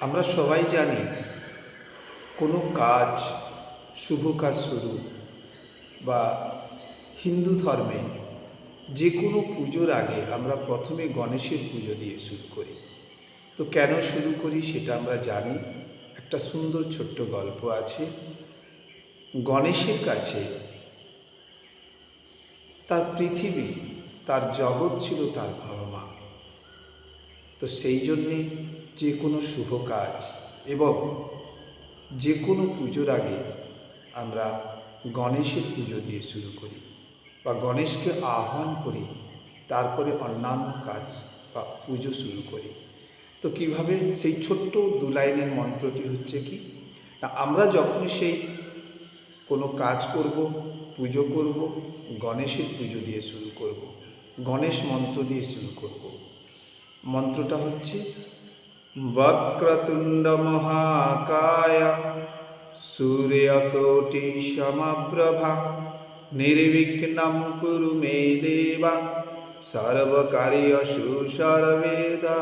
আমরা সবাই জানি কোনো কাজ, শুভ কাজ শুরু বা হিন্দু ধর্মে যে কোনো পুজোর আগে আমরা প্রথমে গণেশের পুজো দিয়ে শুরু করি। তো কেন শুরু করি সেটা আমরা জানি। একটা সুন্দর ছোট্ট গল্প আছে। গণেশের কাছে তার পৃথিবী, তার জগৎ ছিল তার বাবা মা তো সেই জন্যে যে কোনো শুভ কাজ এবং যে কোনো পুজোর আগে আমরা গণেশের পুজো দিয়ে শুরু করি বা গণেশকে আহ্বান করি, তারপরে অন্যান্য কাজ বা পুজো শুরু করি। তো কীভাবে? সেই ছোট্ট দু লাইনের মন্ত্রটি হচ্ছে কি? না আমরা যখন সেই কোনো কাজ করব, পুজো করব, গণেশের পুজো দিয়ে শুরু করব, গণেশ মন্ত্র দিয়ে শুরু করব। মন্ত্রটা হচ্ছে वक्रतुण्डमहाकाय सूर्यकोटिशम्रभा निर्विघ्न कुर मे देव सर्वकार्यसु सर्वेदा